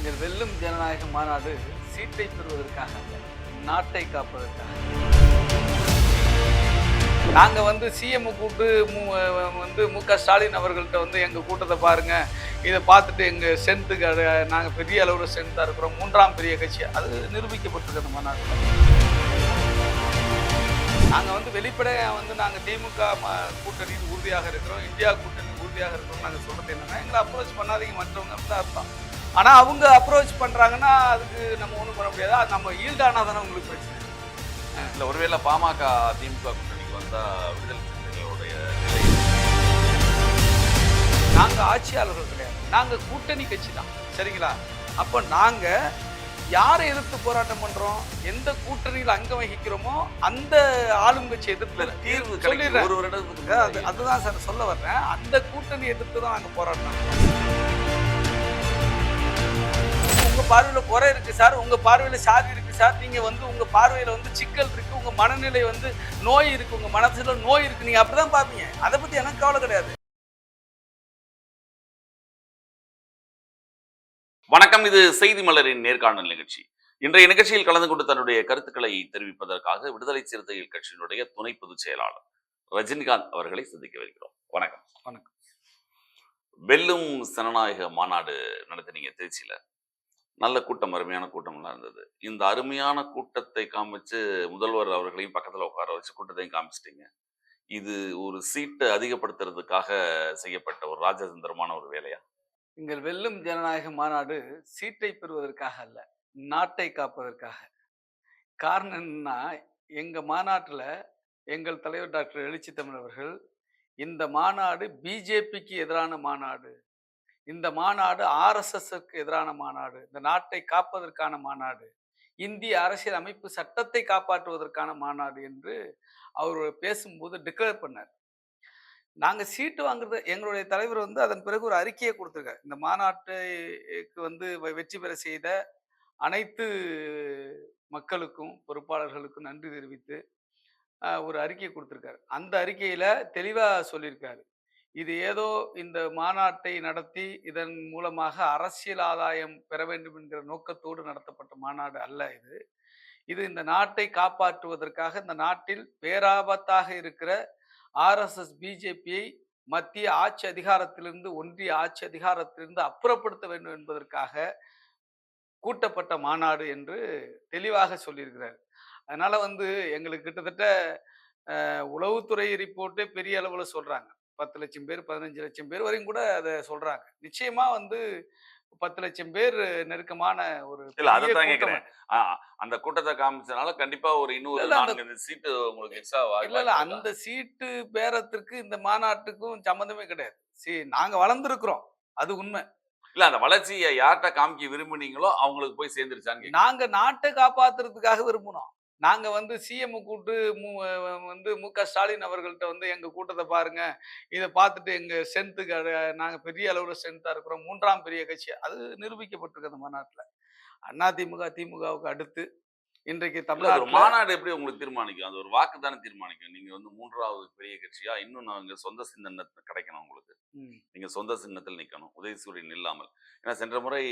எங்கள் வெல்லும் ஜனநாயக மாநாடு சீட்டை பெறுவதற்காக நாட்டை காப்பதற்காக. நாங்கள் வந்து சிஎம் கூப்பிட்டு மு வந்து மு க ஸ்டாலின் அவர்கள்ட்ட வந்து எங்கள் கூட்டத்தை பாருங்க. இதை பார்த்துட்டு எங்கள் ஸ்ட்ரென்த்துக்கு நாங்கள் பெரிய அளவில் ஸ்ட்ரென்த்தாக இருக்கிறோம். மூன்றாம் பெரிய கட்சி. அது நிரூபிக்கப்பட்டிருக்கு அந்த மாநாட்டில் நாங்கள் வந்து வெளிப்படையாக வந்து நாங்கள் திமுக கூட்டணியில் உறுதியாக இருக்கிறோம். இந்தியா கூட்டணி உறுதியாக இருக்கிறோம் நாங்கள் சொல்கிறது என்னென்னா எங்களை அப்ரோச் பண்ணாதீங்க. மற்றவங்க தான் அர்த்தம் ஆனால் அவங்க அப்ரோச் பண்ணுறாங்கன்னா அதுக்கு நம்ம ஒன்றும் பண்ண முடியாது. அது நம்ம ஈல்டானா தானே உங்களுக்கு பிரச்சனை. இல்ல ஒருவேளை பாமக திமுக கூட்டணிக்கு வந்தா விடுதலை சிறுத்தைகளுடைய நிலை? நாங்கள் ஆட்சியாளர்கள் கிடையாது. நாங்கள் கூட்டணி கட்சி தான். சரிங்களா? அப்போ நாங்கள் யாரை எதிர்த்து போராட்டம் பண்ணுறோம் எந்த கூட்டணியில் அங்கம் வகிக்கிறோமோ அந்த ஆளும் கட்சி எதிர்ப்பு தீர்வு சொல்லிடுறேன். அதுதான் சார் சொல்ல வர்றேன். அந்த கூட்டணி எதிர்த்து தான் நாங்கள் போராட்டம் உங்க பார்வையில குறை இருக்கு சார். உங்க பார்வையில சாதி இருக்கு சார். நீங்க வந்து உங்க பார்வையில வந்து சிக்கல் இருக்கு. உங்க மனநிலை வந்து நோய் இருக்கு. உங்க மனசுல நோய் இருக்கு. நீங்க அப்படிதான் பாப்பீங்க அதை பத்தி எனக்கு கவலை கிடையாது. வணக்கம். இது செய்தி மலரின் நேர்காணல் நிகழ்ச்சி. இன்றைய நிகழ்ச்சியில் கலந்து கொண்டு தன்னுடைய கருத்துக்களை தெரிவிப்பதற்காக விடுதலை சிறுத்தைகள் கட்சியினுடைய துணை பொதுச் செயலாளர் ரஜினிகாந்த் அவர்களை சந்திக்க வருகிறோம். வணக்கம். வணக்கம். வெல்லும் ஜனநாயக மாநாடு நடத்தினீங்க திருச்சியில. நல்ல கூட்டம் அருமையான கூட்டம்லாம் இருந்தது. இந்த அருமையான கூட்டத்தை காமிச்சு முதல்வர் அவர்களையும் பக்கத்தில் உட்கார வச்சு கூட்டத்தையும் காமிச்சிட்டீங்க. இது ஒரு சீட்டை அதிகப்படுத்துறதுக்காக செய்யப்பட்ட ஒரு ராஜதந்திரமான ஒரு வேலையா? எங்கள் வெல்லும் ஜனநாயக மாநாடு சீட்டை பெறுவதற்காக அல்ல நாட்டை காப்பதற்காக. காரணம் என்னன்னா எங்கள் மாநாட்டில் எங்கள் தலைவர் டாக்டர் எழுச்சி தமிழ் அவர்கள் இந்த மாநாடு பிஜேபிக்கு எதிரான மாநாடு. இந்த மாநாடு ஆர்எஸ்எஸ்க்கு எதிரான மாநாடு இந்த நாட்டை காப்பதற்கான மாநாடு இந்திய அரசியல் அமைப்பு சட்டத்தை காப்பாற்றுவதற்கான மாநாடு என்று அவர் பேசும்போது டிக்ளேர் பண்ணார். நாங்கள் சீட்டு வாங்குறது எங்களுடைய தலைவர் வந்து அதன் பிறகு ஒரு அறிக்கையை கொடுத்துருக்காரு. இந்த மாநாட்டுக்கு வந்து வெற்றி பெற செய்த அனைத்து மக்களுக்கும் பொறுப்பாளர்களுக்கும் நன்றி தெரிவித்து ஒரு அறிக்கை கொடுத்துருக்காரு. அந்த அறிக்கையில் தெளிவாக சொல்லியிருக்காரு. இது ஏதோ இந்த மாநாட்டை நடத்தி இதன் மூலமாக அரசியல் ஆதாயம் பெற வேண்டும் என்கிற நோக்கத்தோடு நடத்தப்பட்ட மாநாடு அல்ல இது. இது இந்த நாட்டை காப்பாற்றுவதற்காக இந்த நாட்டில் பேராபத்தாக இருக்கிற ஆர்எஸ்எஸ் பிஜேபியை மத்திய ஆட்சி அதிகாரத்திலிருந்து ஒன்றிய ஆட்சி அதிகாரத்திலிருந்து அப்புறப்படுத்த வேண்டும் என்பதற்காக கூட்டப்பட்ட மாநாடு என்று தெளிவாக சொல்லியிருக்கிறார். அதனால வந்து எங்களுக்கு கிட்டத்தட்ட உளவுத்துறை ரிப்போர்ட்டே பெரிய அளவில் சொல்றாங்க. பத்து லட்சம் பேர் பதினஞ்சு லட்சம் பேர் வரையும் கூட அதை சொல்றாங்க. நிச்சயமா வந்து பத்து லட்சம் பேர் நெருக்கமான ஒரு இல்ல கூட்டம் கேக்குறேன். ஆ, அந்த கூட்டத்தை காமிச்சதுனால கண்டிப்பா ஒரு இன்னொரு சீட்டு உங்களுக்கு எக்ஸ்ட்ரா இல்ல இல்ல அந்த சீட்டு பேரத்திற்கு இந்த மாநாட்டுக்கும் சம்மந்தமே கிடையாது. சி நாங்க வளர்ந்துருக்கிறோம். அது உண்மை. இல்ல அந்த வளர்ச்சியை யார்கிட்ட காமிக்க விரும்புனீங்களோ அவங்களுக்கு போய் சேர்ந்துருச்சான்னு கேக்குறேன். நாங்க நாட்டை காப்பாத்துறதுக்காக விரும்பினோம். நாங்கள் வந்து சிஎம் கூட்டு மு வந்து மு க ஸ்டாலின் அவர்கள்ட்ட வந்து எங்கள் கூட்டத்தை பாருங்கள் இதை பார்த்துட்டு எங்கள் ஸ்ட்ரென்த்துக்கு நாங்கள் பெரிய அளவில் ஸ்ட்ரென்த்தாக இருக்கிறோம். மூன்றாம் பெரிய கட்சி. அது நிரூபிக்கப்பட்டிருக்கு அந்த மாநாட்டில். அண்ணா திமுக திமுகவுக்கு அடுத்து இன்றைக்கு தமிழ்நாட்டில் மாநாடு எப்படி உங்களுக்கு தீர்மானிக்கும்? அது ஒரு வாக்கு தானே தீர்மானிக்கும். நீங்க வந்து மூன்றாவது பெரிய கட்சியா இன்னும் நாங்க சொந்த சின்னத்தை கிடைக்கணும் உங்களுக்கு. நீங்க சொந்த சின்னத்தில் நிக்கணும். உதயசூரியன் இல்லாமல் ஏன்னா சென்ற முறை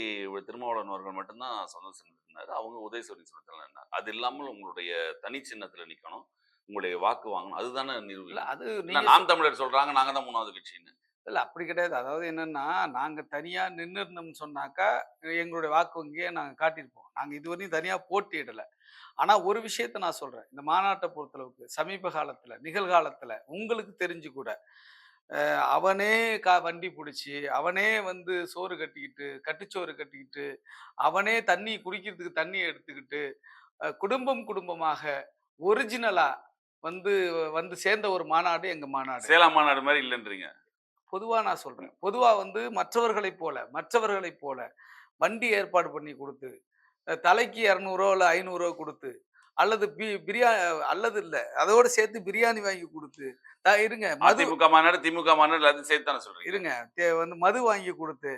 திருமாவளவன் அவர்கள் மட்டும்தான் சொந்த சின்னத்தில் நின்னாரு. அவங்க உதயசூரியன் சின்னத்தில் நின்னார். அது இல்லாமல் உங்களுடைய தனி சின்னத்துல நிக்கணும். உங்களுடைய வாக்கு வாங்கணும். அதுதானே இல்ல நிரூபி அது நாம் தமிழர் சொல்றாங்க நாங்க தான் மூணாவது கட்சின்னு. இல்ல அப்படி கிடையாது. அதாவது என்னன்னா நாங்க தனியா நின்று இருந்தோம்னு சொன்னாக்கா எங்களுடைய வாக்கு வங்கியை நாங்க காட்டியிருப்போம். நாங்க இதுவரையும் தனியா போட்டியிடல. ஆனா ஒரு விஷயத்த நான் சொல்றேன். இந்த மாநாட்டை பொறுத்தளவுக்கு சமீப காலத்துல நிகழ்காலத்துல உங்களுக்கு தெரிஞ்சு கூட அவனே கா வண்டி பிடிச்சி அவனே வந்து சோறு கட்டிக்கிட்டு கட்டுச்சோறு கட்டிக்கிட்டு அவனே தண்ணி குடிக்கிறதுக்கு தண்ணி எடுத்துக்கிட்டு குடும்பம் குடும்பமாக ஒரிஜினலா வந்து வந்து சேர்ந்த ஒரு மாநாடு எங்க மாநாடு. சேலம் மாநாடு மாதிரி இல்லைன்றீங்க? பொதுவா நான் சொல்றேன். பொதுவா வந்து மற்றவர்களைப் போல மற்றவர்களைப் போல வண்டி ஏற்பாடு பண்ணி கொடுத்து தலைக்கு இரநூறுவா இல்லை ஐநூறுரூவா கொடுத்து அல்லது பி பிரியா அல்லது இல்லை அதோட சேர்த்து பிரியாணி வாங்கி கொடுத்து த- இருங்க அதிமுக மாநாடு திமுக மாநாடு எல்லாத்தையும் சேர்த்து தானே சொல்றீங்க? இருங்க வந்து மது வாங்கி கொடுத்து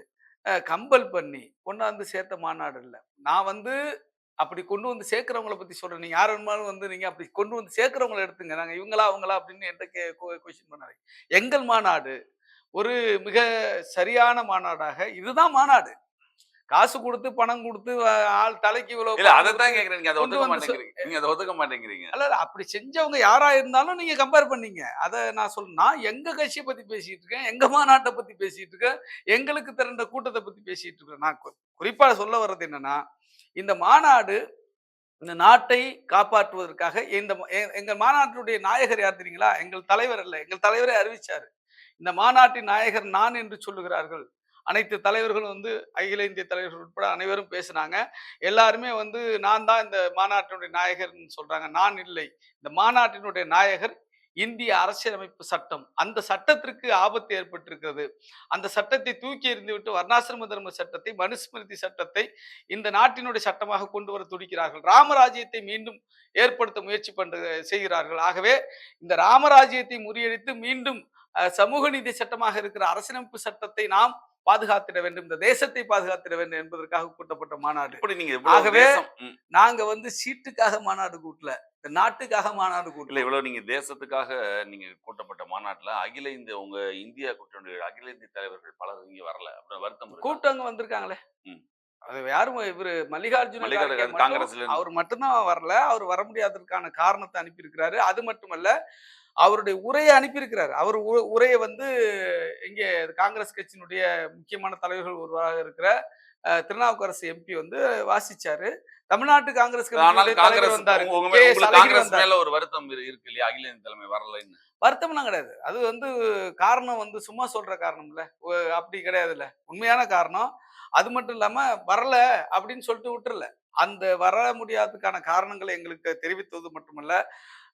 கம்பல் பண்ணி கொண்டாந்து சேர்த்த மாநாடு இல்லை. நான் வந்து அப்படி கொண்டு வந்து சேர்க்கிறவங்கள பத்தி சொல்றேன். நீங்க யார் வேணுமாலும் வந்து நீங்க அப்படி கொண்டு வந்து சேர்க்கிறவங்கள எடுத்துங்க. நாங்க இவங்களா அவங்களா அப்படின்னு என்கிட்ட கே கொஸ்டின் பண்ணாரு எங்கள் மாநாடு ஒரு மிக சரியான மாநாடாக இதுதான் மாநாடு. காசு கொடுத்து பணம் கொடுத்து ஆள் தலைக்கு இவ்வளவு இல்ல அதைத்தான் கொடுத்து கேக்குறேன். நீங்க அதை ஒத்துக்க மாட்டேங்கிறீங்க. நீங்க அதை ஒத்துக்க மாட்டேங்கிறீங்க. அல்ல அப்படி செஞ்சவங்க யாரா இருந்தாலும் நீங்க கம்பேர் பண்ணீங்க. அதை நான் சொல்ல நான் எங்க கட்சியை பத்தி பேசிட்டு இருக்கேன் எங்க மாநாட்டை பத்தி பேசிட்டு இருக்கேன் எங்களுக்கு திரண்ட கூட்டத்தை பத்தி பேசிட்டு இருக்கேன். நான் குறிப்பா சொல்ல வர்றது என்னன்னா இந்த மாநாடு இந்த நாட்டை காப்பாற்றுவதற்காக இந்த ம- எ- எங்க மாநாட்டினுடைய நாயகர் யார் தெரியுங்களா? எங்கள் தலைவர் அல்ல எங்கள் தலைவரே அறிவிச்சாரு. இந்த மாநாட்டின் நாயகர் நான் என்று சொல்லுகிறார்கள். அனைத்து தலைவர்களும் வந்து அகில இந்திய தலைவர்கள் உட்பட அனைவரும் பேசினாங்க. எல்லாருமே வந்து நான் தான் இந்த மாநாட்டினுடைய நாயகர்னு சொல்றாங்க. நான் இல்லை. இந்த மாநாட்டினுடைய நாயகர் இந்திய அரசியலமைப்பு சட்டம். அந்த சட்டத்திற்கு ஆபத்து ஏற்பட்டிருக்கிறது. அந்த சட்டத்தை தூக்கி எறிந்துவிட்டு வர்ணாசிரம தர்ம சட்டத்தை மனுஸ்மிருதி சட்டத்தை இந்த நாட்டினுடைய சட்டமாக கொண்டு வர துடிக்கிறார்கள். ராமராஜ்யத்தை மீண்டும் ஏற்படுத்த முயற்சி பண்ற செய்கிறார்கள். ஆகவே இந்த ராமராஜ்யத்தை முறியடித்து மீண்டும் சமூக நீதி சட்டமாக இருக்கிற அரசியலமைப்பு சட்டத்தை நாம் பாதுகாத்திட வேண்டும். இந்த தேசத்தை பாதுகாத்திட வேண்டும் என்பதற்காக கூட்டப்பட்ட மாநாடு. ஆகவே நாங்க வந்து சீட்டுக்காக மாநாடு கூட்டல. இந்த நாட்டுக்காக மாநாடு கூட்டல. இவ்வளவு நீங்க தேசத்துக்காக நீங்க கூட்டப்பட்ட மாநாட்டுல அகில இந்திய உங்க இந்தியா கூட்டணி அகில இந்திய தலைவர்கள் பலர் இங்க வரல. அப்படின்னு வருத்தம்? கூட்டங்க வந்திருக்காங்களே. அது யாரும் இவரு மல்லிகார்ஜுன இருந்து. அவர் மட்டும்தான் வரல. அவர் வர முடியாததற்கான காரணத்தை அனுப்பியிருக்கிறாரு. அது மட்டுமல்ல அவருடைய உரையை அனுப்பியிருக்கிறாரு. அவர் உரையை வந்து இங்கே காங்கிரஸ் கட்சியினுடைய முக்கியமான தலைவர்கள் ஒருவராக இருக்கிற திருநாவுக்கரசு எம்பி வந்து வாசிச்சாரு. தமிழ்நாட்டு காங்கிரஸ் காங்கிரஸ். மேல- ஒரு வருத்தம் இரு- இருக்கு இல்லையா? அகில இந்திய தலைமை வரலைன்னு வருத்தம்லாம் கிடையாது. அது வந்து காரணம் வந்து சும்மா சொல்ற காரணம் இல்ல அப்படி கிடையாதுல்ல. உண்மையான காரணம். அது மட்டும் இல்லாம வரல அப்படின்னு சொல்லிட்டு விட்டுறல. அந்த வர முடியாததுக்கான காரணங்களை எங்களுக்கு தெரிவித்தது மட்டுமல்ல.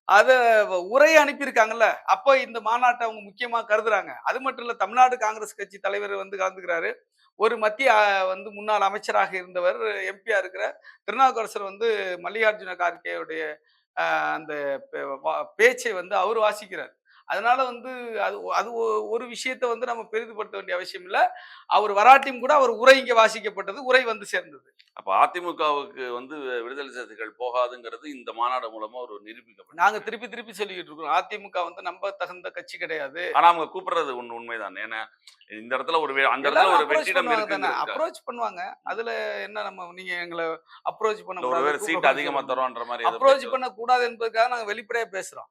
அதை வ- உரையை அனுப்பியிருக்காங்கல்ல அப்போ இந்த மாநாட்டை அவங்க முக்கியமா கருதுறாங்க. அது மட்டும் இல்ல தமிழ்நாடு காங்கிரஸ் கட்சி தலைவர் வந்து கலந்துக்கிறாரு. ஒரு மத்திய வந்து முன்னாள் அமைச்சராக இருந்தவர் எம்பியா இருக்கிற திருநாவுக்கரசர் வந்து மல்லிகார்ஜுன கார்கேயுடைய அந்த பேச்சை வந்து அவர் வாசிக்கிறார். அதனால வந்து அது அது ஒரு விஷயத்தை வந்து நம்ம பெரிதுபடுத்த வேண்டிய அவசியம் இல்லை. அவர் வராட்டியும் கூட அவர் உரை இங்கே வாசிக்கப்பட்டது உரை வந்து சேர்ந்தது. அப்ப அதிமுகவுக்கு வந்து விடுதலை சிறுத்தைகள் போகாதுங்கிறது இந்த மாநாடு மூலமா ஒரு நிரூபிக்கப்படும் நாங்க திருப்பி திருப்பி சொல்லிக்கிட்டு இருக்கோம். அதிமுக வந்து நம்ப தகுந்த கட்சி கிடையாது. ஆனா அவங்க கூப்பிடுறது ஒண்ணு உண்மைதான். ஏன்னா இந்த இடத்துல ஒரு அந்த இடத்துல ஒரு வெற்றிடம் அப்ரோச் பண்ணுவாங்க. அதுல என்ன நம்ம நீங்க எங்களை அப்ரோச் பண்ண ஒருவேளை சீட் அதிகமா தரோன்ற மாதிரி அப்ரோச் பேச்சு பண்ண கூடாது என்பதற்காக நாங்க வெளிப்படையா பேசுறோம்.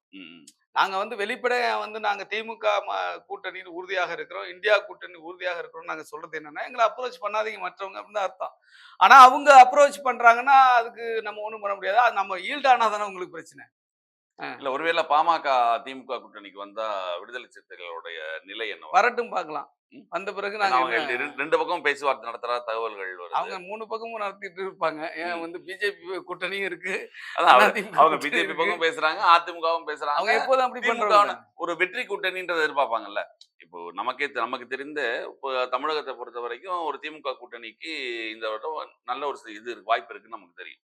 நாங்கள் நாங்க வந்து வெளிப்படையாக வந்து நாங்க திமுக கூட்டணியில் உறுதியாக இருக்கிறோம். இந்தியா கூட்டணி உறுதியாக இருக்கிறோம் நாங்க சொல்றது என்னன்னா எங்களை அப்ரோச் பண்ணாதீங்க மற்றவங்க அப்படின்னு அர்த்தம். ஆனா அவங்க அப்ரோச் பண்றாங்கன்னா அதுக்கு நம்ம ஒண்ணும் பண்ண முடியாது. அது நம்ம ஈல்டானா தானே உங்களுக்கு பிரச்சனை. இல்ல ஒருவேளை பாமக திமுக கூட்டணிக்கு வந்தா விடுதலை சிறுத்தைகளுடைய நிலை என்ன வரட்டும் பார்க்கலாம். வந்த பிறகு நாங்க அவங்க ரெண்டு- பக்கம் பேச்சுவார்த்தை நடத்துறா தகவல்கள் அவங்க மூணு பக்கமும் நடத்திட்டு இருப்பாங்க. ஏன். வந்து பிஜேபி கூட்டணியும் இருக்கு. அவங்க- அவங்க பிஜேபி. பக்கம் பேசுறாங்க அதிமுகவும் அவங்க பேசுறாங்க எப்போதும் அப்படி பண்றாங்க ஒரு வெற்றி கூட்டணின்றதை எதிர்பார்ப்பாங்கல்ல. இப்போ நமக்கே நமக்கு தெரிந்த இப்போ தமிழகத்தை பொறுத்த வரைக்கும் ஒரு திமுக கூட்டணிக்கு இந்த வருடம் நல்ல ஒரு இது இருக்கு, வாய்ப்பு இருக்குன்னு நமக்கு தெரியும்.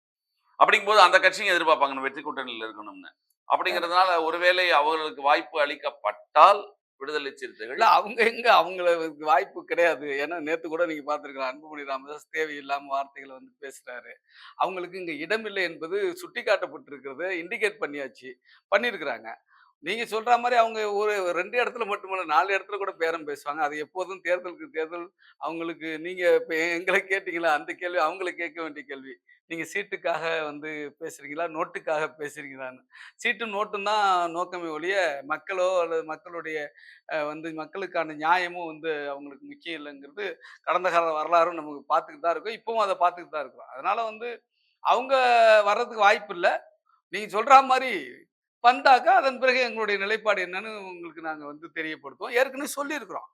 அப்படிங்கும்போது அந்த கட்சியும் எதிர்பார்ப்பாங்க வெற்றி கூட்டணியில் இருக்கணும்னு. அப்படிங்கிறதுனால ஒருவேளை அவர்களுக்கு வாய்ப்பு அளிக்கப்பட்டால் விடுதலை சிறுத்தைகள் அவங்க எங்க? அவங்களுக்கு வாய்ப்பு கிடையாது. ஏன்னா நேற்று கூட நீங்க பார்த்துருக்கலாம் அன்புமணி ராமதாஸ் தேவையில்லாம வார்த்தைகளை வந்து பேசுறாரு. அவங்களுக்கு இங்க இடமில்லை என்பது சுட்டி காட்டப்பட்டிருக்கிறது இண்டிகேட் பண்ணியாச்சு பண்ணியிருக்கிறாங்க. நீங்க சொல்ற மாதிரி அவங்க ஒரு ரெண்டு இடத்துல மட்டுமல்ல நாலு இடத்துல கூட பேரம் பேசுவாங்க. அது எப்போதும் தேர்தலுக்கு தேர்தல் அவங்களுக்கு நீங்க இப்ப எங்களை கேட்டீங்களா? அந்த கேள்வி அவங்களை கேட்க வேண்டிய கேள்வி. நீங்க சீட்டுக்காக வந்து பேசுறீங்களா? நோட்டுக்காக பேசுறீங்களான்னு. சீட்டு நோட்டும் தான் நோக்கமே ஒழிய மக்களோ அல்லது மக்களுடைய வந்து மக்களுக்கான நியாயமும் வந்து அவங்களுக்கு முக்கியம் இல்லைங்கிறது கடந்த கால வரலாறும் நமக்கு பார்த்துக்கிட்டு தான் இருக்கும். இப்பவும் அதை பார்த்துக்கிட்டு தான் இருக்கும். அதனால வந்து அவங்க வர்றதுக்கு வாய்ப்பு இல்லை. நீங்க சொல்ற மாதிரி வந்தாக்கா அதன் பிறகு எங்களுடைய நிலைப்பாடு என்னன்னு உங்களுக்கு நாங்க வந்து தெரியப்படுத்துவோம். ஏற்கனவே சொல்லியிருக்கிறோம்.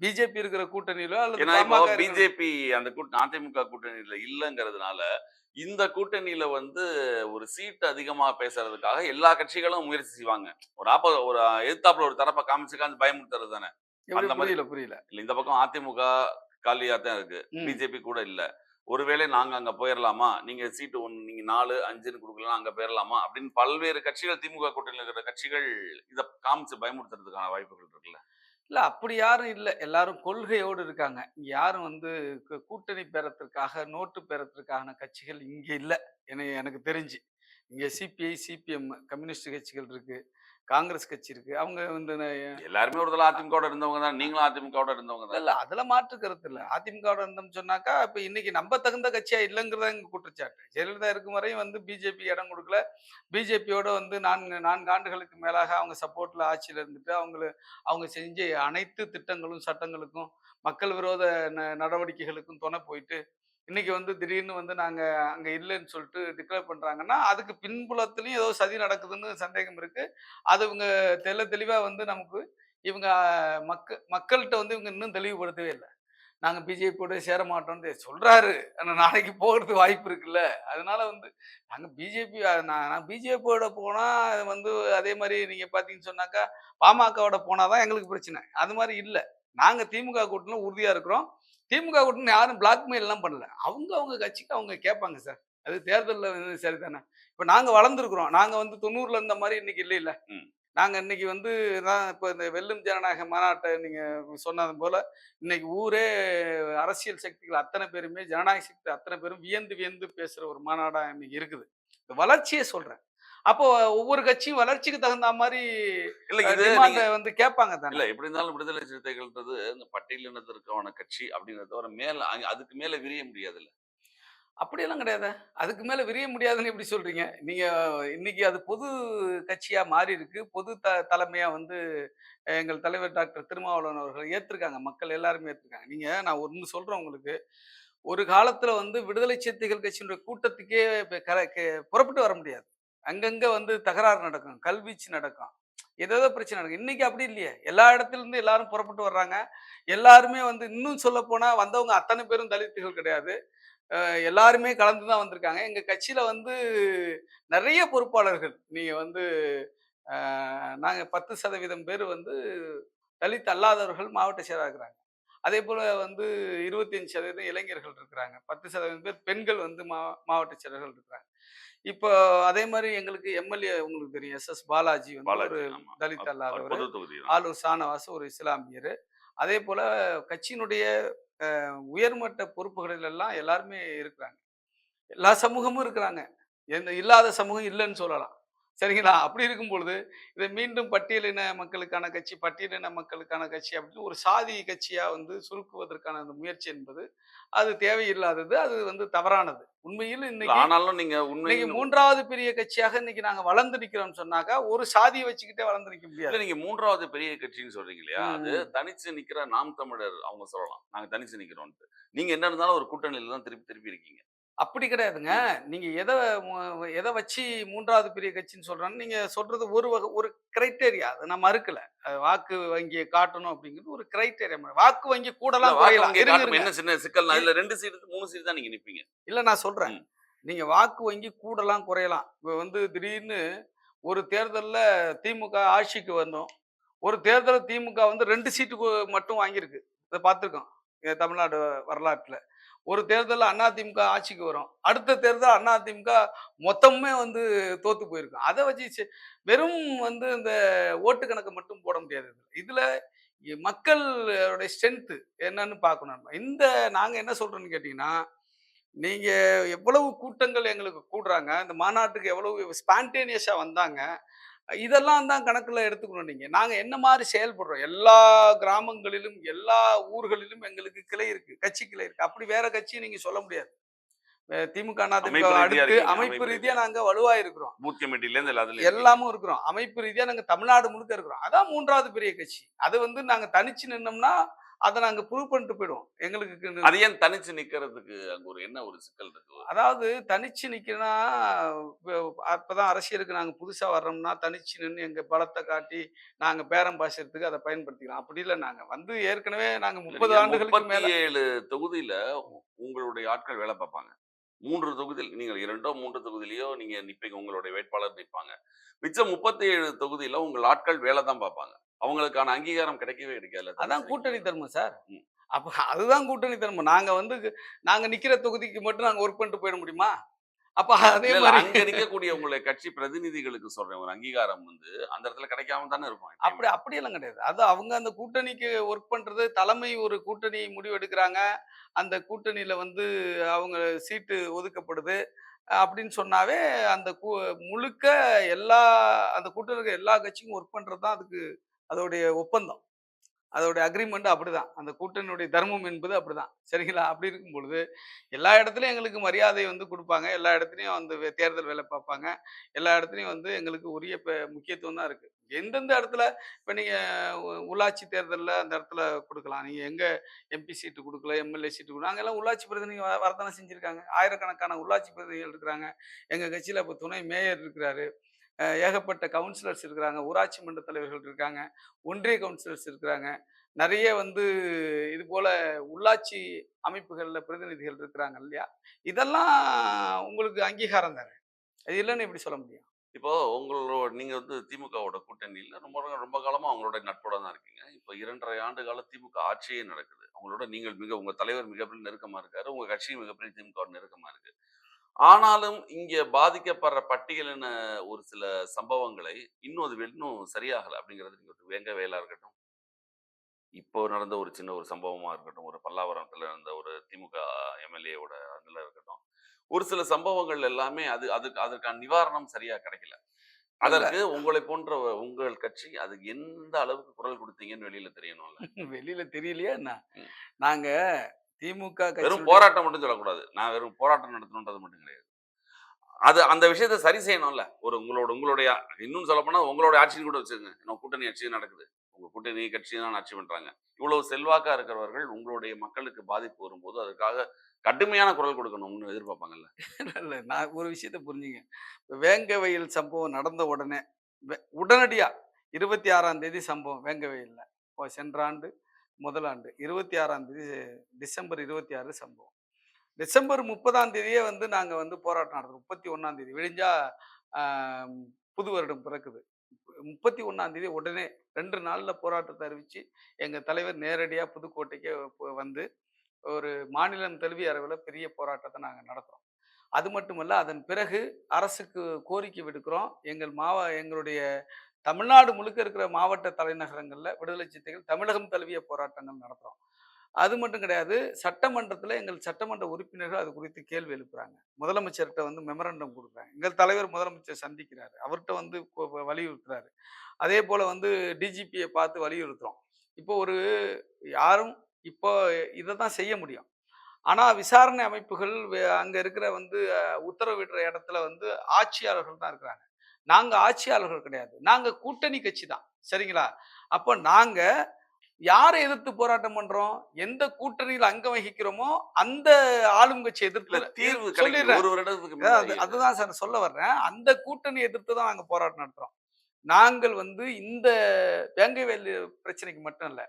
பிஜேபி இருக்கிற கூட்டணியிலோ அல்லது பிஜேபி அந்த கூட்ட அதிமுக கூட்டணியில இல்லைங்கிறதுனால இந்த கூட்டணியில வந்து ஒரு சீட் அதிகமா பேசுறதுக்காக எல்லா கட்சிகளும் முயற்சி செய்வாங்க. ஒரு ஆப்ப ஒரு எதிர்த்தாப்புல ஒரு தரப்பை காமிச்சு காமிச்சு பயமுறுத்துறது தானே? அந்த மாதிரி- புரியல இல்ல இந்த பக்கம் அதிமுக காலியா தான் இருக்கு. பிஜேபி கூட இல்ல. ஒருவேளை நாங்கள் அங்கே போயிடலாமா நீங்கள் சீட்டு ஒன்று நீங்கள் நாலு அஞ்சுன்னு கொடுக்கலாம் அங்கே போயிடலாமா அப்படின்னு பல்வேறு கட்சிகள் திமுக கூட்டணியில் இருக்கிற கட்சிகள் இதை காமிச்சு பயமுறுத்துறதுக்கான வாய்ப்புகள் இருக்குல்ல? இல்லை அப்படி யாரும் இல்லை. எல்லாரும் கொள்கையோடு இருக்காங்க. யாரும் வந்து கூட்டணி பெறத்திற்காக நோட்டு பெறத்திற்கான கட்சிகள் இங்கே இல்லை. என எனக்கு தெரிஞ்சு. இங்கே சிபிஐ சிபிஎம் கம்யூனிஸ்ட் கட்சிகள் இருக்குது காங்கிரஸ் கட்சி இருக்கு. அவங்க வந்து எல்லாருமே ஒரு தடவை அதிமுகவோட இருந்தவங்க தான். நீங்களும் அதிமுகவோட இருந்தவங்க தான். இல்ல அதுல மாற்று கருத்து இல்ல. அதிமுக இருந்தோம்னு சொன்னாக்கா இப்ப இன்னைக்கு நம்ப தகுந்த கட்சியா இல்லைங்கிறதா எங்க குற்றச்சாட்டு. ஜெயலலிதா இருக்கும் வரையும் வந்து பிஜேபி இடம் கொடுக்கல. பிஜேபியோட வந்து நான்கு நான்கு ஆண்டுகளுக்கு மேலாக அவங்க சப்போர்ட்ல ஆட்சியில இருந்துட்டு அவங்கள அவங்க செஞ்ச அனைத்து திட்டங்களும் சட்டங்களுக்கும் மக்கள் விரோத நடவடிக்கைகளுக்கும் துணை போயிட்டு இன்னைக்கு வந்து திடீர்னு வந்து நாங்க அங்க இல்லைன்னு சொல்லிட்டு டிக்ளேர் பண்றாங்கன்னா அதுக்கு பின்புலத்துலேயும் ஏதோ சதி நடக்குதுன்னு சந்தேகம் இருக்கு. அது இவங்க தெள்ள தெளிவா வந்து நமக்கு இவங்க மக்க மக்கள்கிட்ட வந்து இவங்க இன்னும் தெளிவுபடுத்தவே இல்லை. நாங்கள் பிஜேபியோட சேர மாட்டோம்னு சொல்கிறாரு ஆனால் நாளைக்கு போகிறதுக்கு வாய்ப்பு இருக்குல்ல. அதனால வந்து நாங்கள் பிஜேபி நான் நான் பிஜேபியோட போனால் அது வந்து அதே மாதிரி நீங்கள் பார்த்தீங்கன்னு சொன்னாக்கா பாமகவோட போனாதான் எங்களுக்கு பிரச்சனை. அது மாதிரி இல்லை. நாங்கள் திமுக கூட்டணும் உறுதியாக இருக்கிறோம். திமுக கூட்டணி யாரும் பிளாக்மெயில் எல்லாம் பண்ணல. அவங்க அவங்க கட்சிக்கு அவங்க கேட்பாங்க சார் அது தேர்தலில் சரிதானே? இப்போ நாங்க வளர்ந்துருக்குறோம். நாங்க வந்து தொண்ணூறுல இருந்த மாதிரி இன்னைக்கு இல்லை இல்ல. ம். நாங்க இன்னைக்கு வந்து தான் இப்போ இந்த வெல்லும் ஜனநாயக மாநாட்டை நீங்க சொன்னது போல இன்னைக்கு ஊரே அரசியல் சக்திகள் அத்தனை பேருமே ஜனநாயக சக்தி அத்தனை பேரும் வியந்து வியந்து பேசுற ஒரு மாநாடா இன்னைக்கு இருக்குது. இந்த வளர்ச்சியை சொல்றேன். அப்போ ஒவ்வொரு கட்சியும் வளர்ச்சிக்கு தகுந்த மாதிரி இல்ல இது வந்து கேட்பாங்க தானே. இல்ல எப்படி இருந்தாலும் விடுதலை சிறுத்தைகள்ன்றது இந்த பட்டியலினத்திற்கான கட்சி அப்படின்றத தவிர மேல அதுக்கு மேல விரிய முடியாதுல்ல. அப்படியெல்லாம் கிடையாது. அதுக்கு மேல விரிய முடியாதுன்னு எப்படி சொல்றீங்க? நீங்க இன்னைக்கு அது பொது கட்சியா மாறி இருக்கு பொது த தலைமையா வந்து எங்கள் தலைவர் டாக்டர் திருமாவளவன் அவர்கள் ஏற்றிருக்காங்க மக்கள் எல்லாருமே ஏற்றிருக்காங்க நீங்க நான் ஒன்று சொல்றேன் உங்களுக்கு. ஒரு காலத்துல வந்து விடுதலை சிறுத்தைகள் கட்சியினுடைய கூட்டத்துக்கே புறப்பட்டு வர முடியாது. அங்கங்கே வந்து தகராறு நடக்கும். கல்வீச்சு நடக்கும். ஏதோ பிரச்சனை நடக்கும். இன்னைக்கு அப்படி இல்லையே. எல்லா இடத்துலேருந்து எல்லாரும் புறப்பட்டு வர்றாங்க. எல்லாருமே வந்து இன்னும் சொல்ல வந்தவங்க அத்தனை பேரும் தலித்துகள் கிடையாது. எல்லாருமே கலந்து தான் வந்திருக்காங்க. எங்கள் கட்சியில் வந்து நிறைய பொறுப்பாளர்கள். நீங்கள் வந்து நாங்கள் பத்து சதவீதம் பேர் வந்து தலித் அல்லாதவர்கள் மாவட்ட செயலாக இருக்கிறாங்க. அதே போல் வந்து இருபத்தஞ்சு சதவீதம் இளைஞர்கள் இருக்கிறாங்க. பத்து சதவீதம் பேர் பெண்கள் வந்து மா மாவட்ட செயலர்கள் இருக்கிறாங்க. இப்போ அதே மாதிரி எங்களுக்கு எம்எல்ஏ உங்களுக்கு தெரியும். எஸ். எஸ். பாலாஜி வந்து ஒரு. தலித் அவர் அல்லாதவர். ஆலூர் சானவாஸ் ஒரு இஸ்லாமியர். அதே போல கட்சியினுடைய உயர்மட்ட பொறுப்புகளில் எல்லாம் எல்லாருமே இருக்கிறாங்க. எல்லா சமூகமும் இருக்கிறாங்க. எந்த இல்லாத சமூகம் இல்லைன்னு சொல்லலாம். சரிங்களா? அப்படி இருக்கும் பொழுது இதை மீண்டும் பட்டியலின மக்களுக்கான கட்சி பட்டியலின மக்களுக்கான கட்சி அப்படின்னு ஒரு சாதி கட்சியா வந்து சுருக்குவதற்கான அந்த முயற்சி என்பது அது தேவையில்லாதது அது வந்து தவறானது. உண்மையில் இன்னைக்கு ஆனாலும் நீங்க இன்னைக்கு மூன்றாவது பெரிய கட்சியாக இன்னைக்கு நாங்க வளர்ந்து நிக்கிறோம்னு சொன்னாக்கா ஒரு சாதியை வச்சுக்கிட்டே வளர்ந்து நிக்க முடியாது. நீங்க மூன்றாவது பெரிய கட்சின்னு சொல்றீங்க இல்லையா? அது தனிச்சு நிக்கிற நாம் தமிழர் அவங்க சொல்லலாம். நாங்க தனிச்சு நிக்கிறோம்னு நீங்க என்ன இருந்தாலும் ஒரு கூட்டணியில தான் திருப்பி திருப்பி இருக்கீங்க. அப்படி கிடையாதுங்க. நீங்க எதை எதை வச்சு மூன்றாவது பெரிய கட்சின்னு சொல்றோன்னு நீங்க சொல்றது ஒரு வகை ஒரு கிரைட்டேரியா அதை நான் மறுக்கல. வாக்கு வங்கியை காட்டணும் அப்படிங்கிறது ஒரு கிரைட்டேரியா வாக்கு வங்கி இல்ல, கூடலாம். என்ன சின்ன சிக்கல் இதுல ரெண்டு சீட்டு மூணு சீட்டு தான் நீங்க நிப்பீங்க. இல்ல நான் சொல்றேன். நீங்க வாக்கு வங்கி கூடலாம் குறையலாம். இப்போ வந்து திடீர்னு ஒரு தேர்தல்ல திமுக ஆட்சிக்கு வந்தோம். ஒரு தேர்தலில் திமுக வந்து ரெண்டு சீட்டு மட்டும் வாங்கியிருக்கு. இதை பார்த்துருக்கோம். தமிழ்நாடு வரலாற்றுல. ஒரு தேர்தலில் அதிமுக ஆட்சிக்கு வரும். அடுத்த தேர்தல் அதிமுக மொத்தமே வந்து தோத்து போயிருக்கும். அதை வச்சு செ- வெறும் வந்து இந்த ஓட்டு கணக்கு மட்டும் போட முடியாது இதுல. மக்களோட மக்களுடைய ஸ்ட்ரென்த்து என்னன்னு பார்க்கணும் இந்த நாங்க என்ன சொல்றோம்னு கேட்டீங்கன்னா நீங்க எவ்வளவு கூட்டங்கள் எங்களுக்கு கூடுறாங்க இந்த மாநாட்டுக்கு எவ்வளவு ஸ்பான்டேனியஸா வந்தாங்க இதெல்லாம் தான் கணக்குல எடுத்துக்கணும் நீங்க. நாங்க என்ன மாதிரி செயல்படுறோம்? எல்லா கிராமங்களிலும் எல்லா ஊர்களிலும் எங்களுக்கு கிளை இருக்கு கட்சி கிளை இருக்கு. அப்படி வேற கட்சி நீங்க சொல்ல முடியாது. திமுக அதிமுக அடுத்து அமைப்பு ரீதியா. நாங்க வலுவா இருக்கிறோம் பூத் கமிட்டில இருந்து. எல்லாமும் இருக்கிறோம். அமைப்பு ரீதியா நாங்க தமிழ்நாடு முழுக்க இருக்கிறோம். அதான் மூன்றாவது பெரிய கட்சி. அது வந்து நாங்க தனிச்சு நின்னோம்னா அதை நாங்க ப்ரூவ் பண்ணிட்டு போயிடுவோம். எங்களுக்கு அது ஏன் தனிச்சு நிக்கிறதுக்கு அங்க ஒரு என்ன ஒரு சிக்கல் இருக்கு? அதாவது தனிச்சு நிக்கிறனா அப்பதான் அரசியலுக்கு நாங்க புதுசா வர்றோம்னா தனிச்சு நின்று எங்க பலத்தை காட்டி நாங்க பேரம் பாசறதுக்கு அதை பயன்படுத்திக்கலாம். அப்படி இல்லை. நாங்க வந்து ஏற்கனவே நாங்க முப்பது ஆண்டுகளுக்கு மேல ஏழு தொகுதியில உங்களுடைய ஆட்கள் வேலை பார்ப்பாங்க. மூன்று தொகுதியில் நீங்கள் இரண்டோ மூன்று தொகுதியிலயோ நீங்க நிப்பீங்க உங்களுடைய வேட்பாளர் நிற்பாங்க மிச்சம் முப்பத்தி ஏழு தொகுதியில உங்கள் ஆட்கள் வேலை தான் பார்ப்பாங்க. அவங்களுக்கான அங்கீகாரம் கிடைக்கவே கிடைக்கல அதான் கூட்டணி தர்மம் சார். அப்ப அதுதான் கூட்டணி தர்மம். நாங்க வந்து நாங்க நிக்கிற தொகுதிக்கு மட்டும் நாங்க ஒர்க் பண்ணிட்டு போயிட முடியுமா? அப்ப அதே மாதிரி அங்க இருக்கக்கூடிய உங்களுடைய கட்சி பிரதிநிதிகளுக்கு சொல்றேன். ஒரு அங்கீகாரம் வந்து அந்த இடத்துல கிடைக்காம தானே இருக்கும். அப்படி அப்படியெல்லாம் கிடையாது. அது அவங்க அந்த கூட்டணிக்கு ஒர்க் பண்றது தலைமை ஒரு கூட்டணி முடிவெடுக்கிறாங்க. அந்த கூட்டணியில வந்து அவங்க சீட்டு ஒதுக்கப்படுது. அப்படின்னு சொன்னாவே அந்த முழுக்க எல்லா அந்த இருக்க எல்லா கட்சியும் ஒர்க் பண்ணுறது தான் அதுக்கு அதோடைய ஒப்பந்தம். அதோடைய அக்ரிமெண்ட் அப்படிதான். அந்த கூட்டணியுடைய தர்மம் என்பது அப்படிதான். சரிங்களா? அப்படி இருக்கும் பொழுது எல்லா இடத்துலையும் எங்களுக்கு மரியாதை வந்து கொடுப்பாங்க. எல்லா இடத்துலையும் வந்து தேர்தல் வேலை பார்ப்பாங்க. எல்லா இடத்துலையும் வந்து எங்களுக்கு உரிய முக்கியத்துவம் தான் இருக்கு. எந்தெந்த இடத்துல இப்போ நீங்கள் உள்ளாட்சி தேர்தலில் அந்த இடத்துல கொடுக்கலாம். நீங்கள் எங்கே எம்பி சீட்டு கொடுக்கல எம்எல்ஏ சீட்டு கொடுக்கல அங்கெல்லாம் உள்ளாட்சி பிரதிநிதிகள் வ- வரதானே செஞ்சுருக்காங்க. ஆயிரக்கணக்கான உள்ளாட்சி பிரதிநிதிகள் இருக்கிறாங்க. எங்கள் கட்சியில் இப்போ துணை மேயர் இருக்கிறாரு. ஏகப்பட்ட கவுன்சிலர்ஸ் இருக்கிறாங்க. ஊராட்சி மன்ற தலைவர்கள் இருக்காங்க. ஒன்றிய கவுன்சிலர்ஸ் இருக்கிறாங்க. நிறைய வந்து இது போல உள்ளாட்சி அமைப்புகளில் பிரதிநிதிகள் இருக்கிறாங்க இல்லையா? இதெல்லாம் உங்களுக்கு அங்கீகாரம் தானே? அது இல்லைன்னு எப்படி சொல்ல முடியும்? இப்போ உங்களோட நீங்க வந்து திமுகவோட கூட்டணியில் ரொம்ப ரொம்ப காலமா அவங்களோட நட்போட தான் இருக்கீங்க. இப்போ இரண்டரை ஆண்டு கால திமுக ஆட்சியே நடக்குது. அவங்களோட நீங்கள் மிக உங்க தலைவர் மிகப்பெரிய நெருக்கமா இருக்காரு. உங்க கட்சி மிகப்பெரிய திமுக நெருக்கமா இருக்கு. ஆனாலும் இங்க பாதிக்கப்படுற பட்டியலின ஒரு சில சம்பவங்களை இன்னும் அது இன்னும் சரியாகல அப்படிங்கிறது நீங்க ஒரு வேங்க வேலா இருக்கட்டும். இப்போ நடந்த ஒரு சின்ன ஒரு சம்பவமா இருக்கட்டும் ஒரு பல்லாவரத்துல நடந்த ஒரு திமுக எம்எல்ஏவோட அதுல இருக்கட்டும். ஒரு சில சம்பவங்கள் எல்லாமே அது அதுக்கு அதற்கான நிவாரணம் சரியா கிடைக்கல. அதற்கு உங்களை போன்ற உங்கள் கட்சி அதுக்கு எந்த அளவுக்கு குரல் கொடுத்தீங்கன்னு வெளியில தெரியணும்ல. வெளியில தெரியலையா என்ன. நாங்க திமுக வெறும் போராட்டம் மட்டும் சொல்லக்கூடாது. நான் வெறும் போராட்டம் நடத்தணுன்றது மட்டும் கிடையாது. அது அந்த விஷயத்தை சரி செய்யணும்ல. ஒரு உங்களோட உங்களுடைய இன்னும் சொல்ல போனா உங்களுடைய ஆட்சின்னு கூட வச்சுக்கோங்க. நம்ம கூட்டணி ஆட்சி நடக்குது. உங்க கூட்டணி கட்சி தான் ஆட்சி பண்றாங்க. இவ்வளவு செல்வாக்கா இருக்கிறவர்கள் உங்களுடைய மக்களுக்கு பாதிப்பு வரும்போது அதுக்காக கடுமையான குரல் கொடுக்கணும்னு எதிர்பார்ப்பாங்கல்ல. இல்ல நான் ஒரு விஷயத்த புரிஞ்சுங்க இப்ப வேங்கவயல் சம்பவம் நடந்த உடனே வே- உடனடியா இருபத்தி ஆறாம் தேதி சம்பவம் வேங்கவயல்ல. இப்போ சென்ற ஆண்டு முதலாண்டு இருபத்தி ஆறாம் தேதி டிசம்பர் இருபத்தி ஆறு சம்பவம். டிசம்பர் முப்பதாம் தேதியே வந்து நாங்கள் வந்து போராட்டம் நடத்துறோம். முப்பத்தி ஒன்றாம் தேதி விழிஞ்சா புது வருடம் பிறக்குது. முப்பத்தி ஒன்றாம் தேதி உடனே ரெண்டு நாளில் போராட்டத்தை அறிவித்து எங்கள் தலைவர் நேரடியாக புதுக்கோட்டைக்கு வந்து ஒரு மாநிலம் தழுவிய அளவில் பெரிய போராட்டத்தை நாங்கள் நடத்துகிறோம் அது மட்டுமல்ல அதன் பிறகு அரசுக்கு கோரிக்கை விடுக்கிறோம். எங்கள் மாவ எங்களுடைய தமிழ்நாடு முழுக்க இருக்கிற மாவட்ட தலைநகரங்களில் விடுதலை சித்தைகள் தமிழகம் தழுவிய போராட்டங்கள் நடத்துகிறோம் அது மட்டும் கிடையாது சட்டமன்றத்தில் எங்கள் சட்டமன்ற உறுப்பினர்கள் அது குறித்து கேள்வி எழுப்புறாங்க. முதலமைச்சர்கிட்ட வந்து மெமரண்டம் கொடுக்குறாங்க எங்கள் தலைவர் முதலமைச்சர் சந்திக்கிறாரு. அவர்கிட்ட வந்து வலியுறுத்துறாரு. அதே போல் வந்து டிஜிபியை பார்த்து வலியுறுத்துறோம். இப்போ ஒரு யாரும் இப்போ இதை தான் செய்ய முடியும். ஆனால் விசாரணை அமைப்புகள் அங்கே இருக்கிற வந்து உத்தரவிடுற இடத்துல வந்து ஆட்சியாளர்கள் தான் இருக்கிறாங்க. நாங்க ஆட்சியாளர்கள் கிடையாது. நாங்க கூட்டணி கட்சி தான். சரிங்களா? அப்போ நாங்க யாரை எதிர்த்து போராட்டம் பண்றோம்? எந்த கூட்டணியில் அங்கம் வகிக்கிறோமோ அந்த ஆளும் கட்சி எதிர்த்து தீர்வு சொல்லிடுறேன். அதுதான் சார் சொல்ல வர்றேன். அந்த கூட்டணி எதிர்த்து தான் நாங்க போராட்டம் நடத்துறோம். நாங்கள் வந்து இந்த வேங்கவேலு பிரச்சனைக்கு மட்டும் இல்ல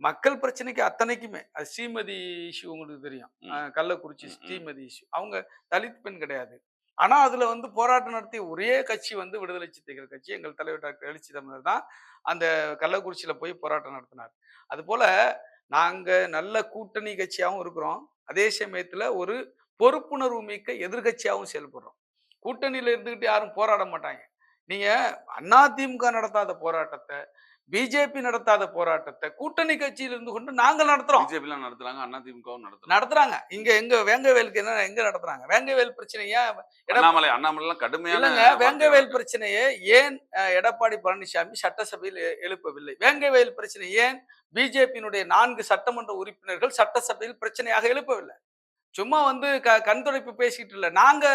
மக்கள் பிரச்சனைக்கு அத்தனைக்குமே. அது ஸ்ரீமதி இஷ்யூ உங்களுக்கு தெரியும். கள்ளக்குறிச்சி. ஸ்ரீமதி இஷ்யூ. அவங்க தலித் பெண் கிடையாது. ஆனால் அதில் வந்து போராட்டம் நடத்திய ஒரே கட்சி வந்து விடுதலை சித்தைகள் கட்சி. எங்கள் தலைவர் டாக்டர் எழுச்சி தமிழர் தான் அந்த கள்ளக்குறிச்சியில் போய் போராட்டம் நடத்தினார். அது நாங்கள் நல்ல கூட்டணி கட்சியாகவும் இருக்கிறோம். அதே சமயத்தில் ஒரு பொறுப்புணர்வு மிக்க எதிர்கட்சியாகவும் செயல்படுறோம். கூட்டணியில் இருந்துக்கிட்டு யாரும் போராட மாட்டாங்க. நீங்கள் அதிமுக நடத்தாத போராட்டத்தை பிஜேபி நடத்தாத போராட்டத்தை கூட்டணி கட்சியில இருந்து கொண்டு நாங்கள் நடத்துறோம். பிஜேபி நடத்துறாங்க அண்ணா திமுகவும் நடத்துறாங்க. நடத்துறாங்க. இங்க எங்க வேங்கவேலுக்கு என்ன எங்க நடத்துறாங்க? வேங்கவேல் பிரச்சனையா? அண்ணாமலை அண்ணாமலை கடுமையான இல்லைங்க வேங்கவேல் பிரச்சனையை ஏன் எடப்பாடி பழனிசாமி சட்டசபையில் எழுப்பவில்லை? வேங்கவேல் பிரச்சனை ஏன் பிஜேபியினுடைய நான்கு சட்டமன்ற உறுப்பினர்கள் சட்டசபையில் பிரச்சனையாக எழுப்பவில்லை? சும்மா வந்து க கண் துடைப்பு பேசிட்டு இல்லை. நாங்க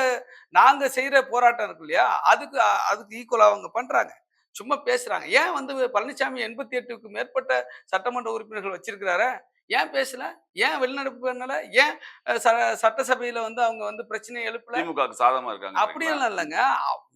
நாங்க செய்யற போராட்டம் இருக்கு இல்லையா? அதுக்கு அதுக்கு ஈக்குவலா அவங்க பண்றாங்க. சும்மா பேசுறாங்க. ஏன் வந்து பழனிசாமி எண்பத்தி எட்டுக்கு மேற்பட்ட சட்டமன்ற உறுப்பினர்கள் வச்சிருக்கிறாரு? ஏன் பேசல? ஏன் வெளிநடப்பு பண்ணல? ஏன் ச- சட்டசபையில வந்து அவங்க வந்து பிரச்சனையை எழுப்பல? திமுக சாதமா இருக்காங்க அப்படியெல்லாம் இல்லைங்க.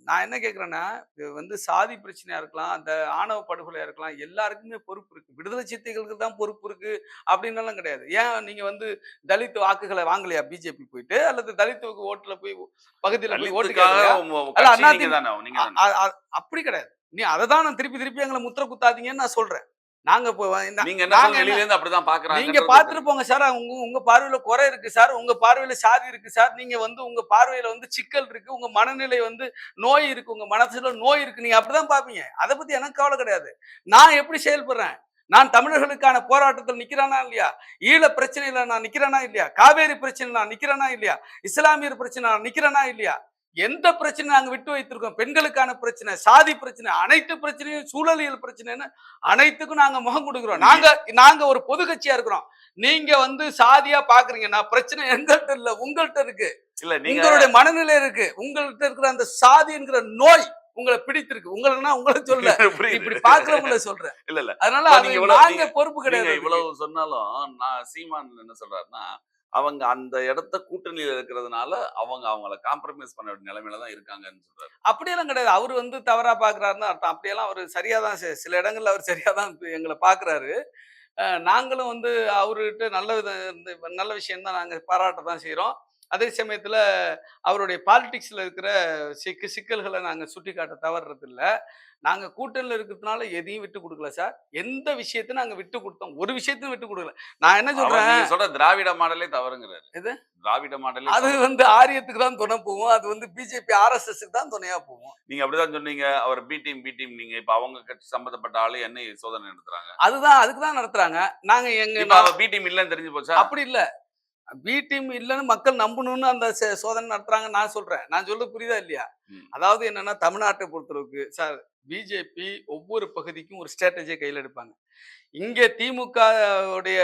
நான் என்ன கேட்குறேன்னா இது வந்து சாதி பிரச்சனையா இருக்கலாம் அந்த ஆணவ படுகொலையா இருக்கலாம் எல்லாருக்குமே பொறுப்பு இருக்கு. விடுதலை சித்தைகளுக்கு தான் பொறுப்பு இருக்கு அப்படின்னு எல்லாம் கிடையாது. ஏன் நீங்க வந்து தலித் வாக்குகளை வாங்கலையா பிஜேபி போயிட்டு அல்லது தலித் ஓட்டுல போய் பகுதியில் போய் ஓட்டு தலித்துக்காக கேட்கலையா? உங்க அல்ல, கட்சி அண்ணா நீங்க தானே நீங்க தானே அ- அ- அப்படி கிடையாது. நீ அதை தான் நான் திருப்பி திருப்பி எங்களை முத்திர குத்தாதீங்கன்னு நான் சொல்றேன். நாங்க இப்போ நீங்க என்ன நாங்க சொல்ல வெளியில இருந்து அப்படிதான் பாக்குறாங்க நீங்க பாத்துட்டு போங்க சார் உங்க உங்க பார்வையில குறை இருக்கு சார் உங்க பார்வையில சாதி இருக்கு சார் நீங்க வந்து உங்க பார்வையில வந்து சிக்கல் இருக்கு உங்க மனநிலை வந்து நோய் இருக்கு உங்க மனசுல நோய் இருக்கு நீங்க அப்படிதான் பாப்பீங்க. அதை பத்தி எனக்கு கவலை கிடையாது. நான் எப்படி செயல்படுறேன்? நான் தமிழர்களுக்கான போராட்டத்தில் நிக்கிறேனா இல்லையா? ஈழ பிரச்சனையில நான் நிக்கிறேனா இல்லையா? காவேரி பிரச்சனையில நான் நிக்கிறேனா இல்லையா? இஸ்லாமியர் பிரச்சனை நான் நிக்கிறேனா இல்லையா? எந்த பிரச்சனை நாங்க விட்டு வைத்திருக்கோம். பெண்களுக்கான பிரச்சனை சாதி பிரச்சனை அனைத்து பிரச்சனையும் சூழலியல் பிரச்சனைன்னு அனைத்துக்கும் நாங்க முகம் கொடுக்குறோம். நாங்க நாங்க ஒரு பொது கட்சியா இருக்கிறோம். நீங்க வந்து சாதியா பாக்குறீங்கன்னா பிரச்சனை எங்கள்கிட்ட இல்ல உங்கள்கிட்ட இருக்கு. இல்ல உங்களுடைய மனநிலை இருக்கு. உங்கள்கிட்ட இருக்கிற அந்த சாதி என்கிற நோய் உங்களை பிடித்திருக்கு. உங்களன்னா உங்களை சொல்ல. இப்படி பாக்குறவங்கள சொல்றேன். இல்ல இல்ல. அதனால நீங்க பொறுப்பு கிடையாது. இவ்வளவு சொன்னாலும் நான் சீமான் என்ன சொல்றாருன்னா அவங்க அந்த இடத்த கூட்டணியில் இருக்கிறதுனால அவங்க அவங்கள காம்ப்ரமைஸ் பண்ண வேண்டிய நிலைமையில தான் இருக்காங்கன்னு சொல்றாரு. அப்படியெல்லாம் கிடையாது. அவர் வந்து தவறா பாக்குறாருன்னு அர்த்தம். அப்படியெல்லாம் அவர் சரியா தான் சில இடங்கள்ல அவர் சரியா தான் எங்களை பாக்குறாரு. நாங்களும் வந்து அவர்கிட்ட நல்ல வித நல்ல விஷயம் தான் நாங்கள் பாராட்ட தான் செய்கிறோம் அதே சமயத்துல அவருடைய பாலிடிக்ஸ்ல இருக்கிற சிக்கு சிக்கல்களை நாங்க சுட்டி காட்ட தவறுறது இல்ல நாங்க கூட்டணியில் இருக்கிறதுனால எதையும் விட்டு கொடுக்கல சார். எந்த விஷயத்தையும் நாங்க விட்டு கொடுத்தோம். ஒரு விஷயத்தையும் விட்டு கொடுக்கல. நான் என்ன நீங்க சொல்ற திராவிட மாடலே தவறுங்கிறாரு. எது? திராவிட மாடலே அது. வந்து ஆரியத்துக்கு தான் துணை போவோம். அது வந்து பிஜேபி ஆர்எஸ்எஸ்க்கு தான் துணையா போவோம். நீங்க அப்படிதான் சொன்னீங்க. அவர் பி டீம் பி டீம் நீங்க. இப்ப அவங்க கட்சி சம்பந்தப்பட்ட ஆளு என்ன சோதனை நடத்துறாங்க. அதுதான் அதுக்கு தான் நடத்துறாங்க. நாங்க எங்க பி டீம் இல்லன்னு தெரிஞ்சு போச்சா? அப்படி இல்ல. பி டீம் இல்லைன்னு மக்கள் நம்பணும்னு அந்த சோதனை நடத்துறாங்க நான் சொல்றேன். நான் சொல்ல புரியுதா இல்லையா. அதாவது என்னன்னா தமிழ்நாட்டை பொறுத்தளவுக்கு சார் பிஜேபி ஒவ்வொரு பகுதிக்கும் ஒரு ஸ்ட்ராட்டஜியை கையில் எடுப்பாங்க. இங்கே திமுக உடைய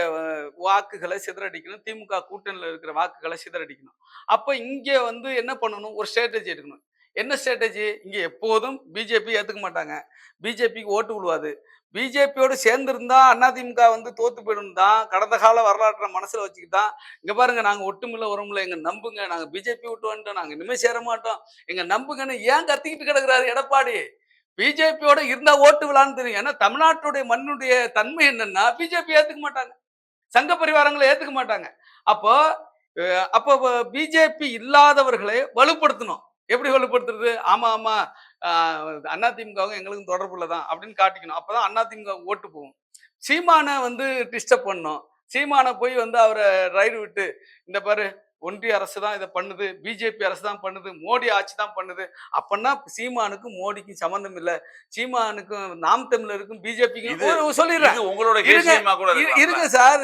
வாக்குகளை சிதறடிக்கணும். திமுக கூட்டணியில் இருக்கிற வாக்குகளை சிதறடிக்கணும். அப்ப இங்க வந்து என்ன பண்ணணும்? ஒரு ஸ்ட்ராட்டஜி எடுக்கணும். என்ன ஸ்ட்ராட்டஜி இங்க எப்போதும் பிஜேபி ஏத்துக்க மாட்டாங்க. பிஜேபிக்கு ஓட்டு விழுவாது. பிஜேபியோடு சேர்ந்திருந்தா அதிமுக வந்து தோத்து போயிடும் தான் கடந்த கால வரலாற்றை மனசுல வச்சுக்கிட்டு இங்கே இங்க பாருங்க நாங்க ஒட்டுமில்ல உரமில்ல எங்க நம்புங்க. நாங்க பிஜேபி விட்டு வந்துட்டோம். நாங்கள் இனிமே சேர மாட்டோம். எங்க நம்புங்கன்னு ஏன் கத்திக்கிட்டு கிடக்குறாரு எடப்பாடி? பிஜேபியோட இருந்தா ஓட்டு விழான்னு தெரியும். ஏன்னா தமிழ்நாட்டுடைய மண்ணுடைய தன்மை என்னன்னா பிஜேபி ஏத்துக்க மாட்டாங்க. சங்க பரிவாரங்களை ஏத்துக்க மாட்டாங்க. அப்போ அப்போ பிஜேபி இல்லாதவர்களை வலுப்படுத்தணும். எப்படி வலுப்படுத்துறது? ஆமா ஆமா. அதிமுகவும் எங்களுக்கும் தொடர்புல தான் அப்படின்னு காட்டிக்கணும். அப்போ தான் அதிமுக ஓட்டு போகும். சீமானை வந்து டிஸ்டர்ப் பண்ணோம் சீமானை போய் வந்து அவரை ரைடு விட்டு இந்த பாரு ஒன்றிய அரசு தான் இதை பண்ணுது பிஜேபி அரசு தான் பண்ணுது மோடி ஆட்சி தான் பண்ணுது. அப்பன்னா சீமானுக்கும் மோடிக்கும் சம்மந்தம் இல்லை. சீமானுக்கும் நாம் தமிழருக்கும் பிஜேபிக்கும் சொல்லிடுறேன். உங்களோட இருங்க, சார்.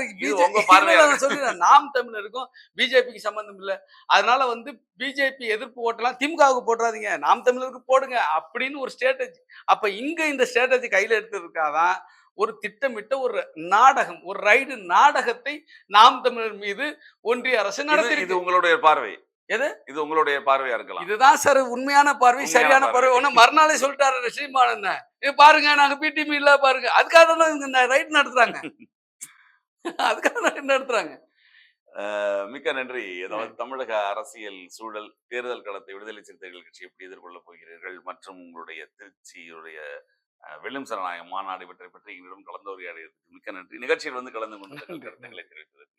சொல்லிடுறேன். நாம் தமிழருக்கும் பிஜேபிக்கு சம்பந்தம் இல்ல. அதனால வந்து பிஜேபி எதிர்ப்பு ஓட்டெல்லாம் திமுகவுக்கு போட்டுறாதீங்க. நாம் தமிழருக்கு போடுங்க அப்படின்னு ஒரு ஸ்ட்ராட்டஜி அப்ப இங்க இந்த ஸ்ட்ராட்டஜி கையில எடுத்ததுக்காதான் ஒரு திட்டமிட்ட ஒரு நாடகம் ஒரு ரைடு நாடகத்தை நாம் தமிழர் மீது ஒன்றிய அரசு நடத்தி இது உங்களுடைய பார்வை. எது? இது உங்களுடைய பார்வையா இருக்கலாம். இதுதான் சார் உண்மையான பார்வை சரியான பார்வை. ஒண்ணு மறுநாளே சொல்லிட்டாரு ஸ்ரீமானன் இது பாருங்க நாங்க பிடிமி இல்ல பாருங்க. அதுக்காக தான் ரைட் நடத்துறாங்க. அதுக்காக ரைட் நடத்துறாங்க. மிக்க நன்றி. அதாவது தமிழக அரசியல் சூழல் தேர்தல் களத்தை விடுதலை சிறுத்தைகள் கட்சி எப்படி எதிர்கொள்ளப் போகிறீர்கள்? மற்றும் உங்களுடைய திருச்சியுடைய வெள்ளும் சரணாய மாநாடு இவற்றை பற்றி எங்களிடம் கலந்துரையாடியதற்கு மிக்க நன்றி நிகழ்ச்சியில் வந்து கலந்து கொண்டு. கருத்துக்களை தெரிவித்தது